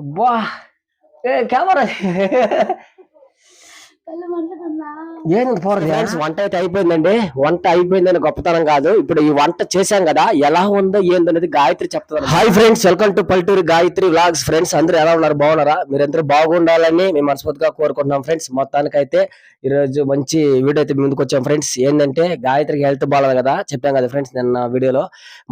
అబ్బా ఏ కెమెరా కళ్ళు మండుతుందా ఏంది పోరు ఫ్రెండ్స్ వంట అయితే అయిపోయిందండి. వంట అయిపోయిందని గొప్పతనం కాదు. ఇప్పుడు ఈ వంట చేశాం కదా ఎలా ఉందో ఏందనేది గాయత్రి చెప్తాను hi friends welcome to Palturi Gayatri vlogs friends అందరూ ఎలా ఉన్నారు? బాగున్నారా? మీరందరూ బాగుండాలని మేము మనస్ఫూర్తిగా కోరుకుంటున్నాం ఫ్రెండ్స్ మొత్తానికైతే ఈ రోజు మంచి వీడియో అయితే ముందుకు వచ్చాం ఫ్రెండ్స్ ఏంటంటే గాయత్రికి హెల్త్ బాగాలేదు కదా చెప్పాం కదా ఫ్రెండ్స్ నిన్న వీడియోలో.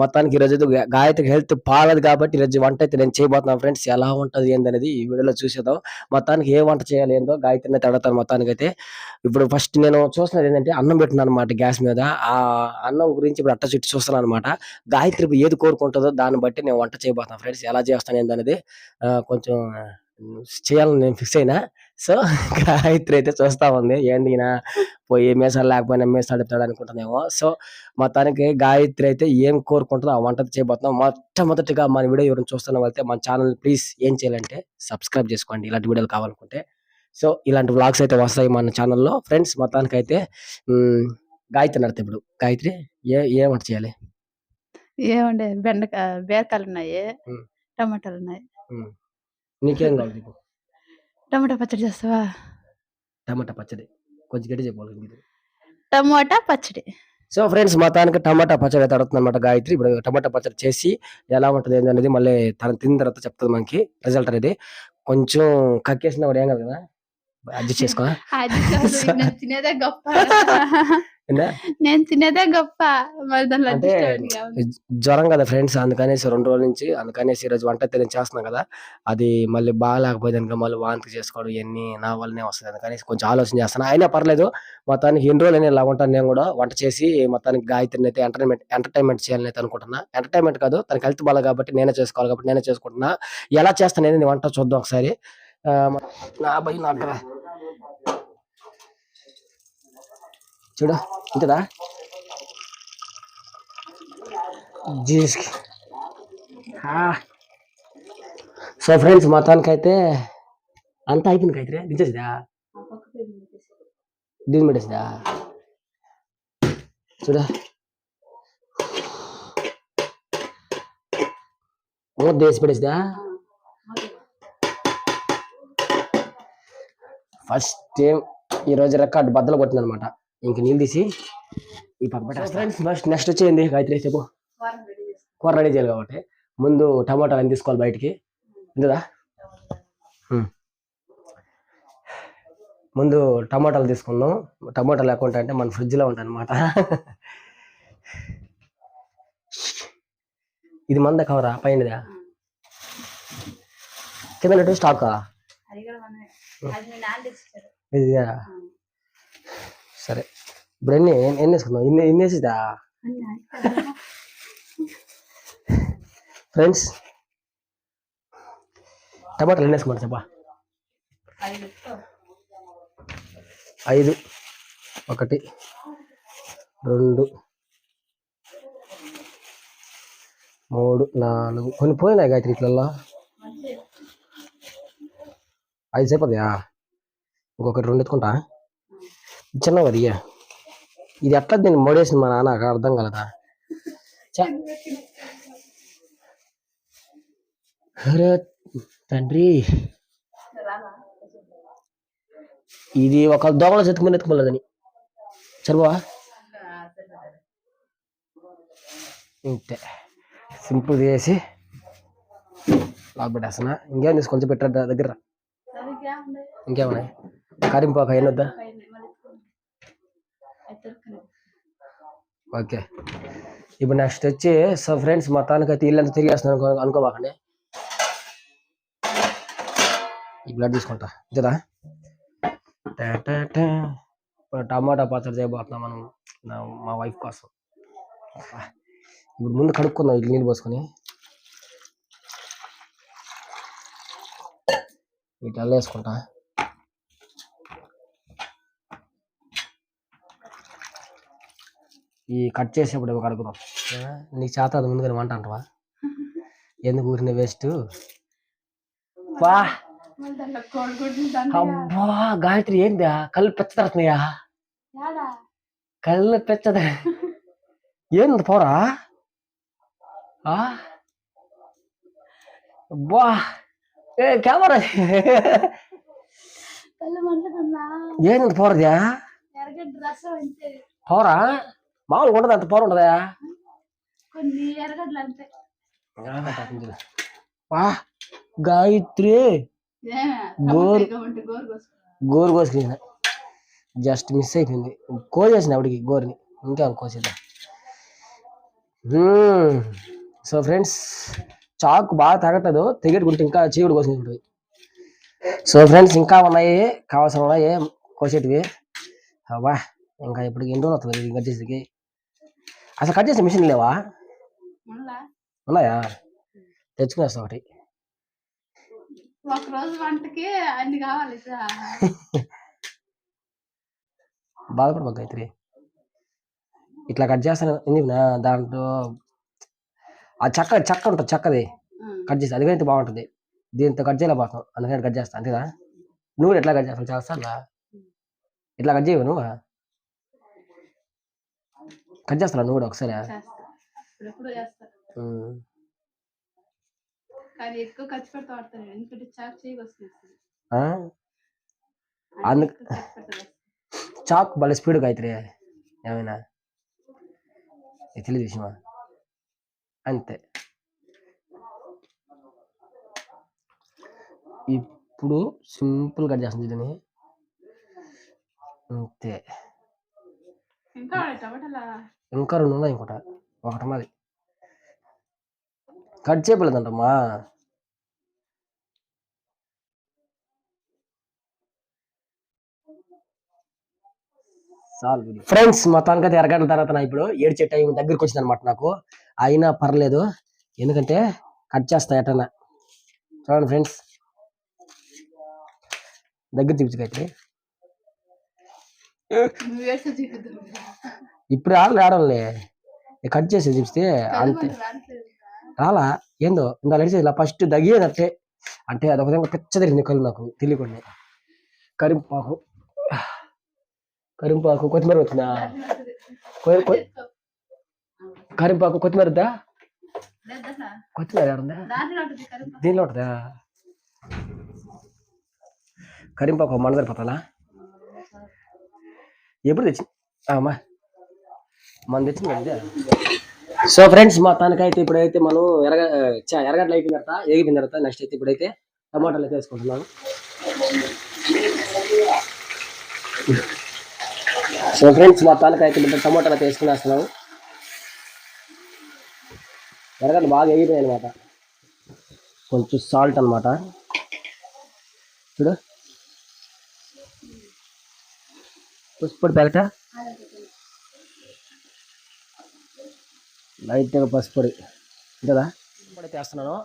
మొత్తానికి ఈ రోజు గాయత్రికి హెల్త్ బాగాలేదు కాబట్టి ఈ రోజు వంట అయితే నేను చేయబోతున్నాను ఫ్రెండ్స్ ఎలా ఉంటది ఏందనేది ఈ వీడియోలో చూసేద్దాం. మొత్తానికి ఏ వంట చేయాలి ఏందో గాయత్రిని అయితే అడుగుతాను మొత్తానికి. అయితే ఇప్పుడు ఫస్ట్ నేను చూస్తున్నది ఏంటంటే అన్నం పెట్టినాను అనమాట గ్యాస్ మీద. ఆ అన్నం గురించి ఇప్పుడు అట్ట చుట్టూ చూస్తున్నాను అనమాట గాయత్రి ఏది కోరుకుంటుందో దాన్ని బట్టి నేను వంట చేయబోతున్నాను ఫ్రెండ్స్. ఎలా చేస్తాను ఏంటనేది కొంచెం చేయాలని నేను ఫిక్స్ అయినా. సో గాయత్రి అయితే చూస్తా ఉంది. ఏంది పోయి మేసాలు లేకపోయినా మేసాలు అడుగుతాడు అనుకుంటున్నామో సో మొత్తానికి గాయత్రి అయితే ఏం కోరుకుంటుందో ఆ వంట చేయబోతున్నాం. మొట్టమొదటిగా మన వీడియో ఎవరైనా చూస్తున్న వాళ్ళైతే మన ఛానల్ ప్లీజ్ ఏం చేయాలంటే సబ్స్క్రైబ్ చేసుకోండి. ఇలాంటి వీడియోలు కావాలనుకుంటే సో ఇలాంటి వ్లాగ్స్ అయితే వస్తాయి మన ఛానల్లో. ఫ్రెండ్స్ మొత్తానికి అయితే ఉమ్, గాయత్రి నడితే ఇప్పుడు. గాయత్రి ఏ ఏ వంట చేయాలి? ఏమండే బెండకాయ బీరకాయలు ఉన్నాయి. టమాటాలు ఉన్నాయి. నీకేం కావాలి టమాటా పచ్చడి చేస్తావా? టమాటా పచ్చడి. కొంచెం గట్టి చెప్పాలి. టమాటా పచ్చడి. సో ఫ్రెండ్స్ మొత్తానికి టమాటా పచ్చడి అయితే అడుగుతుంది అనమాట గాయత్రి. ఇప్పుడు టమాటా పచ్చడి చేసి ఎలా ఉంటుంది ఏంది అనేది మళ్ళీ తను తిన్న తర్వాత చెప్తుంది మనకి. రిజల్ట్ అనేది కొంచెం కక్కేసిన కూడా ఏం కాదు కదా? అడ్జస్ట్ చేసుకో అది నేను తినేదే గొప్ప? నేను తినేదే గొప్ప. అంటే. జ్వరం కదా ఫ్రెండ్స్ అందుకనేసి రెండు రోజుల నుంచి అందుకనేసి ఈ రోజు వంట అయితే నేను చేస్తున్నాను కదా అది మళ్ళీ బాగాలేకపోయింది కనుక మళ్ళీ వాంతి చేసుకోవడం ఇవన్నీ నా వల్లనే వస్తుంది. అందుకనేసి కొంచెం ఆలోచన చేస్తాను అయినా పర్లేదు మొత్తానికి ఎన్ని రోజులు ఇలా ఉంటాను నేను కూడా వంట చేసి మొత్తానికి గాయత్రిని అయితే ఎంటర్టైన్మెంట్ ఎంటర్టైన్మెంట్ చేయాలని అయితే అనుకుంటున్నా. ఎంటర్టైన్మెంట్ కాదు తనకి హెల్త్ బాగా కాబట్టి నేనే చేసుకోవాలి కాబట్టి నేనే చేసుకుంటున్నా. ఎలా చేస్తాను వంట చూద్దాం ఒకసారి. నా భయం నాకు కదా. చూడు ఉంటుందా? జీస్ సో ఫ్రెండ్స్ మొత్తానికి అయితే అంతా అయిపోయింది కైతే దించేసిదా దీని పెట్టేసిదా చూడ. మూత వేసి పెట్టేసిదా ఫస్ట్ టైం ఈ రోజు బద్దలు కొట్టింది అనమాట ఇంక నీళ్ళు తీసి ఈ పక్క ఫ్రెండ్స్ నెక్స్ట్ నెక్స్ట్ వచ్చేయండి గాయత్రి చెప్పు. కూర రెడీ చేయాలి కాబట్టి. ముందు టమాటాలు అన్ని తీసుకోవాలి బయటికి. ఇంతదా ముందు టమాటాలు తీసుకుందాం. టమాటాలు లేకుండా అంటే మన ఫ్రిడ్జ్లో ఉంటాయి అనమాట ఇది మంద కవరా? పైనదా? కింద స్టాకా అది కూడా మనమే. అది మీ నాన్న తెచ్చిచ్చారు. ఇదిగా సరే ఇప్పుడు ఎన్ని ఎన్ని- వేసుకుందాం ఇన్ని ఇన్ని వేసిదా. ఫ్రెండ్స్ టమాటాలు ఎన్ని వేసుకోమంటారు చెప్పా. ఐదు ఒకటి రెండు మూడు నాలుగు కొన్ని పోయినాయి గాయత్రి ఇట్లల్లో. ఐదు సరిపోతాయా ఇంకొకటి రెండు ఎత్తుకుంటా చిన్నవి అది ఇది ఎట్లా దీన్ని మోడేసింది మా నాన్న? నాకు అర్థం కలదా? తండ్రి. ఇది ఒక దోమల చెతుకుమని ఎత్తుకోలేదని చదువా? ఇంతే. సింపుల్ చేసి లాక్బెట్టేస్తున్నా ఇంకేం తీసుకొని కొంచెం దగ్గర? సరిగ్గా ఉండే. ఒక కరింపాక ఏం వద్దా పైన మళ్ళీ ఎత్తుకోండి. అది దొరకలేదు. ఓకే. ఇప్పుడు నెక్స్ట్ వచ్చి సో ఫ్రెండ్స్ మొత్తానికి అయితే ఇల్లంతా తిరిగేస్తున్నాను అనుకో అనుకోబాకండి. ఈ బ్లడ్ తీసుకుంటా. ఇంతదా ఇప్పుడు టమాటా పచ్చడి చేయబోతున్నాం మనం నా- మా వైఫ్ కోసం. ఇప్పుడు ముందు కడుక్కుందాం ఇల్లు నీళ్ళు పోసుకొని. వీటి వేసుకుంటా ఈ కట్ చేసేప్పుడు కడుగుదాం ఏ? నీకు చేత అది ముందుగానే వంట అంటవా ఎందుకు ఊరిన వేస్ట్? అబ్బా! గాయత్రి ఏందా కళ్ళు పెచ్చదడుతున్నాయా? కళ్ళు పెచ్చద ఏంది పోరా? ఆ? అబ్బా! ఏ కెమెరా ఏంది పోరదా పోరా? మామూలుగా ఉండదు అంత పోర ఉండదా? కొన్ని ఎరగడ్డలు అంతే. వా గాయత్రి. గోరు- గోరు కోసుకో. గోరు కోసుకుని జస్ట్ మిస్ అయిపోయింది. కోసేసిన ఆవిడికి గోరుని. ఇంకా కోసేద్దాం? సో ఫ్రెండ్స్ చాకు బాగా తగట్టదు. తెగట్టుకుంటే ఇంకా చీవుడు కోసుకుంటుంది సో ఫ్రెండ్స్ ఇంకా ఉన్నాయి. కావాల్సిన ఉన్నాయి కోసేటివి. అబ్బా ఇంకా ఇప్పుడు ఎన్ని రోజులు ఇది కట్ చేసేకి అసలు కట్ చేసే మిషన్ లేవా? ఉన్నాయా? తెచ్చుకునేస్తా ఒకటి. ఒక రోజు వంటకి అన్ని కావాలి ఇట్లా. బాధపడబా గాయత్రి. ఇట్లా కట్ చేస్తాను. దాంట్లో ఆ చెక్క చెక్క ఉంటుంది చెక్కది. కట్ చేసి అది అయితే బాగుంటుంది. దీంతో కట్ చేయలేకపోతాం అందుకని కట్ చేస్తా. అంతేనా? నువ్వు ఎట్లా కట్ చేస్తావు? చేస్తా ఇట్లా కట్ చేయవు నువ్వు? కట్ చేస్తా నువ్వు కూడా ఒకసారి? అందుకు- చాక్ భలే స్పీడ్ గాయత్రి ఏమైనా? తెలియదు విషయమా? అంతే. ఇప్పుడు సింపుల్ కట్ చేస్తుంది దీన్ని అంతే. ఇంకా టమాటాలా? ఇంకా రెండు ఉన్నాయి ఇంకోట ఒకటి మాది కట్ చేయలేదంటమ్మా ఫ్రెండ్స్ మొత్తానికి ఎరగంటల తర్వాత నా ఇప్పుడు ఏడ్చే టైం దగ్గరికి వచ్చింది అనమాట నాకు. అయినా పర్లేదు. ఎందుకంటే కట్ చేస్తా ఎటన్నా చూడండి ఫ్రెండ్స్. దగ్గర చూపించకైతే ఇప్పుడు ఆళ్ళు రావడంలే కట్ చేసి చూపిస్తే అంతే. రాలా? ఏందో? ఇంకా నడిచేది ఇలా ఫస్ట్ దగ్గేదట్టే అంటే అదొక విధంగా పిచ్చ తిరిగింది కళ్ళు నాకు తెలియకుండా. కరింపాకు. కరింపాకు కొత్తిమీర వచ్చిందా? కరింపాకు కొత్తిమీర వద్దా? కొత్తిమీర ఉందా దీనిలో ఉంటుందా? కరింపాకు మన సరిపోతాలా ఎప్పుడు తెచ్చి అమ్మా. మన తెచ్చింది సో ఫ్రెండ్స్ మా తనకైతే ఇప్పుడైతే మనం ఎరగ చ, ఎరగడ్డలు అయిపోయిన తర్వాత ఏగిపోయిన తర్వాత నెక్స్ట్ అయితే ఇప్పుడైతే టమాటాలు అయితే వేసుకుంటున్నాను. సో ఫ్రెండ్స్ మా అయితే ఇప్పుడు టమాటాలు అయితే వేసుకునేస్తున్నాము ఎరగడ్డలు బాగా ఎగిపోయాయి అనమాట కొంచెం సాల్ట్ అన్నమాట. చూడు. పసుపొడి పెరట లైట్గా పసుపొడి. కదా ఇప్పుడైతే వేస్తున్నాను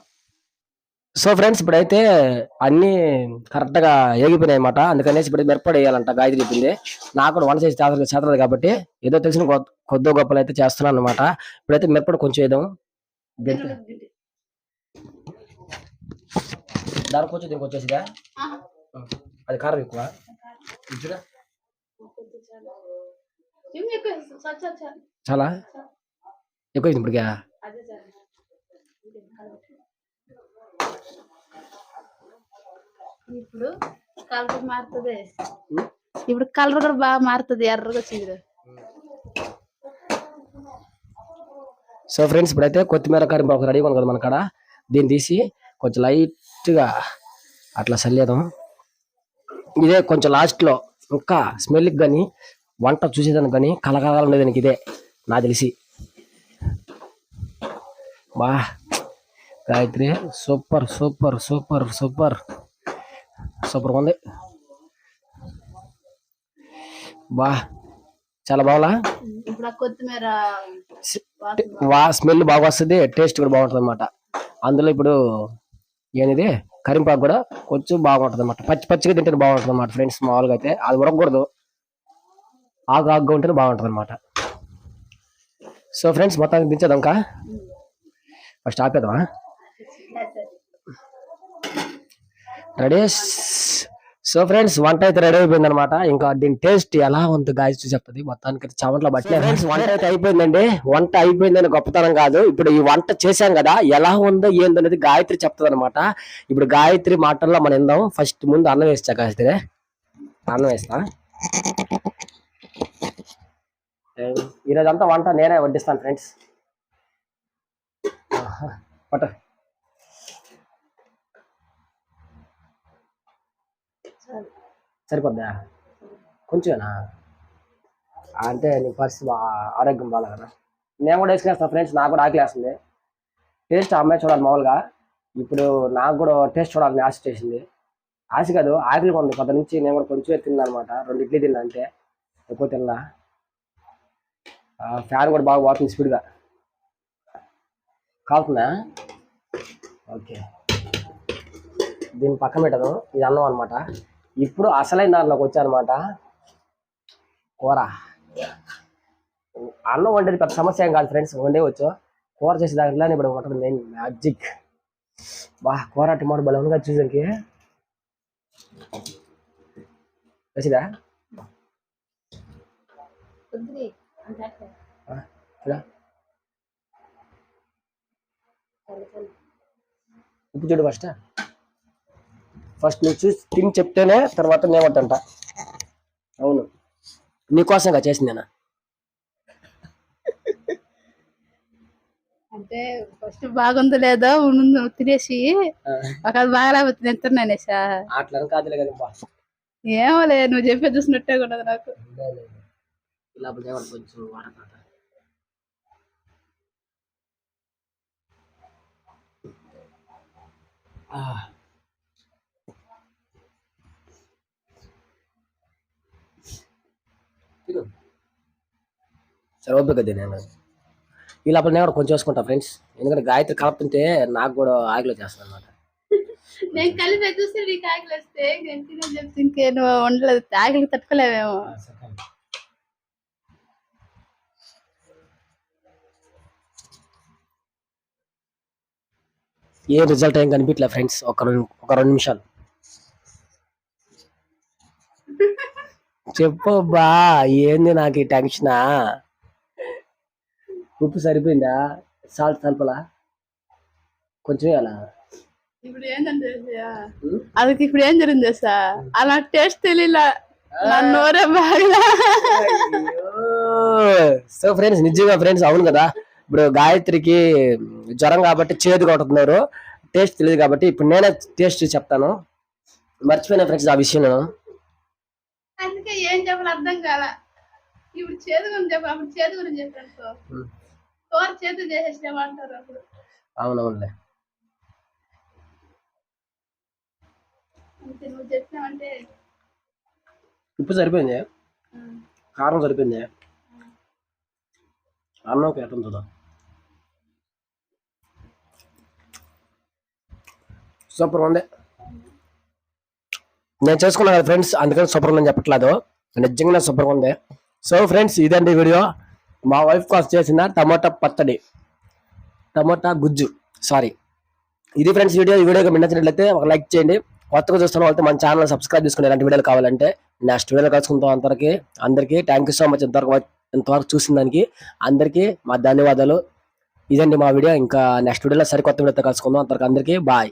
సో ఫ్రెండ్స్ ఇప్పుడైతే అన్నీ కరెక్ట్గా ఏగిపోయినాయి అనమాట అందుకనేసి ఇప్పుడు మిరపడి వేయాలంట గాయత్రి చెప్పింది. నాకు కూడా వంట చేసి చేతది చేతది కాబట్టి ఏదో తెలిసిన కొద్దో గొప్పలు అయితే చేస్తున్నాను అనమాట ఇప్పుడైతే మిరపడి కొంచెం వేద్దాం. దాని కొంచెం దీనికి వచ్చేసిదా? అది కారం ఎక్కువ. చాలా. ఎక్కువ అయింది ఇప్పటికే? ఇప్పుడు కలర్ మారుతుంది. ఇప్పుడు కలర్ కూడా బాగా మారుతుంది ఎర్రగా వచ్చింది సో ఫ్రెండ్స్ ఇప్పుడైతే కొత్తిమీర కరింపాకు రెడీగా ఉంది కదా మన కాడ. దీన్ని తీసి కొంచెం లైట్గా అట్లా చల్లేదాం ఇదే కొంచెం లాస్ట్లో ఇంకా స్మెల్కి కానీ వంట చూసేదానికి కానీ కలకలాగా ఉండేది దానికి ఇదే నాకు తెలిసి. బా Gayatri super super super super super ఉంది బా చాలా బాగులా వా స్మెల్ బాగా వస్తుంది టేస్ట్ కూడా బాగుంటుంది అనమాట అందులో ఇప్పుడు ఏనిది కరింపాకు కూడా కొంచెం బాగుంటుంది అనమాట పచ్చి పచ్చిగా తింటే బాగుంటుంది అనమాట ఫ్రెండ్స్ మామూలుగా అయితే అది ఉడకకూడదు ఆకు ఆకుగా ఉంటేనే బాగుంటుంది అనమాట సో ఫ్రెండ్స్ మొత్తానికి దించేద్దాం ఇంకా ఫస్ట్ ఆపేద్దామా? రెడీ సో ఫ్రెండ్స్ వంట అయితే రెడీ అయిపోయింది అనమాట ఇంకా దీని టేస్ట్ ఎలా ఉంది గాయస్ చూసి చెప్తుంది మొత్తానికి చెమట్లో బట్టి ఫ్రెండ్స్ వంట అయితే అయిపోయిందండి. వంట అయిపోయిందని గొప్పతనం కాదు. ఇప్పుడు ఈ వంట చేశాం కదా ఎలా ఉందో ఏందో అనేది గాయత్రి చెప్తుంది అనమాట ఇప్పుడు గాయత్రి మాటల్లో మనం ఇందాం ఫస్ట్ ముందు అన్నం వేస్తా గాయత్రి. అన్నం వేస్తా. ఈరోజు అంతా వంట నేనే వడ్డిస్తాను ఫ్రెండ్స్ సరిపోద్దా? కొంచెమేనా? అంటే నీ పరిస్థితి బా ఆరోగ్యం బాగా కదా నేను కూడా వేసుకునేస్తాను ఫ్రెండ్స్ నాకు కూడా ఆకలి వేస్తుంది టేస్ట్ అమ్మాయి చూడాలి మామూలుగా. ఇప్పుడు నాకు కూడా టేస్ట్ చూడాలని ఆశ చేసింది. ఆశ కాదు ఆకలి ఉంది. పొద్దు నుంచి నేను కూడా కొంచెం తిన్నా అనమాట రెండు ఇడ్లీ తిన్నా అంతే. ఎక్కువ తిన్నా ఫ్యాన్ కూడా బాగా పోతుంది స్పీడ్గా. కాలుతుందా? ఓకే. దీని పక్కన పెట్టదు. ఇది అన్నం అనమాట ఇప్పుడు అసలైన దాంట్లోకి వచ్చానమాట కూర. అన్నం వండేది పెద్ద సమస్య ఏం కాదు ఫ్రెండ్స్. వండే వచ్చు కూర చేసే దాంట్లో ఇప్పుడు ఉంటుంది మెయిన్ మ్యాజిక్. బా కూర టమాటో బలం ఉందిగా చూసానికి వచ్చిదా. చూడా. ఉప్పు చూడు ఫస్ట్ ఫస్ట్ నువ్వు చూసి తిని చెప్తేనే తర్వాత నేమంటంట అవును. నీకోసంగా చేసింది నేను? అంటే ఫస్ట్ బాగుందో లేదో ముందు తినేసి ఒక బాగా లేకపోతే నేను తిన్నానేసా అట్లా కాదులే కదా. ఏమో లేదు నువ్వు చెప్పే చూసినట్టే ఉండదు నాకు. ఇలా కొంచెం సరే ఓపిక నేను ఈ లోపల నేను కూడా కొంచెం వేసుకుంటా ఫ్రెండ్స్. ఎందుకంటే గాయత్రి కలుపుతుంటే నాకు కూడా ఆగిలో చేస్తాను అనమాట నేను కలిపి చూస్తే నీకు చెప్తే ఇంకే నువ్వు ఉండలేదు ఆకలి తట్టుకోలేవేమో ఏ రిజల్ట్ ఏం కనిపించలే ఫ్రెండ్స్ ఒక ఒక రెండు నిమిషాలు. చెప్పు బా ఏంది నాకు ఈ టెన్షనా ఉప్పు సరిపోయిందా? సాల్ట్ సల్పలా కొంచెం వేయాలా? ఇప్పుడు ఏంటంటే అది ఇప్పుడు ఏం జరిగింది తెలుసా? అలా టేస్ట్ తెలియలా. నోరే బాగా సో ఫ్రెండ్స్ నిజంగా ఫ్రెండ్స్ అవును కదా? ఇప్పుడు గాయత్రికి జ్వరం కాబట్టి చేదు కొడుతున్నారు. టేస్ట్ తెలియదు కాబట్టి ఇప్పుడు నేనే టేస్ట్ చెప్తాను. మర్చిపోయిన ఫ్రెండ్స్ ఆ విషయం నేను. అందుకే ఏం చెప్పాలి అర్థం కాల. ఇప్పుడు చేదు గురించి చెప్పాలి అప్పుడు చేదు గురించి చెప్పాను. కూర చేదు చేసేసామంటారు అప్పుడు. అవునవునులే. నువ్వు చెప్పినావంటే ఉప్పు సరిపోయింది. కారం సరిపోయింది? అన్నం ఎట్లా చూద్దాం. సూపర్ ఉంది. నేను చేసుకున్నా కదా ఫ్రెండ్స్ అందుకని సూపర్ ఉందని చెప్పట్లేదు. నిజంగా సూపర్ ఉంది. సో ఫ్రెండ్స్ ఇదండి వీడియో. మా వైఫ్ కోసం చేసిన టమోటా పచ్చడి. టమోటా గుజ్జు. సారీ ఇది ఫ్రెండ్స్ వీడియో ఈ వీడియోకి మీకు నచ్చినట్లయితే ఒక లైక్ చేయండి. కొత్తగా చూస్తున్న వాళ్ళతో మన ఛానల్ సబ్స్క్రైబ్ చేసుకుని ఇలాంటి వీడియోలు కావాలంటే నెక్స్ట్ వీడియోలో కలుసుకుంటాం అందరికి అందరికీ థ్యాంక్ యూ సో మచ్ ఇంతవరకు ఇంతవరకు చూసిన దానికి అందరికీ మా ధన్యవాదాలు. ఇదండి మా వీడియో. ఇంకా నెక్స్ట్ వీడియోలో సరికొత్త వీడియోతో కలుసుకుందాం. అంతవరకు అందరికీ బాయ్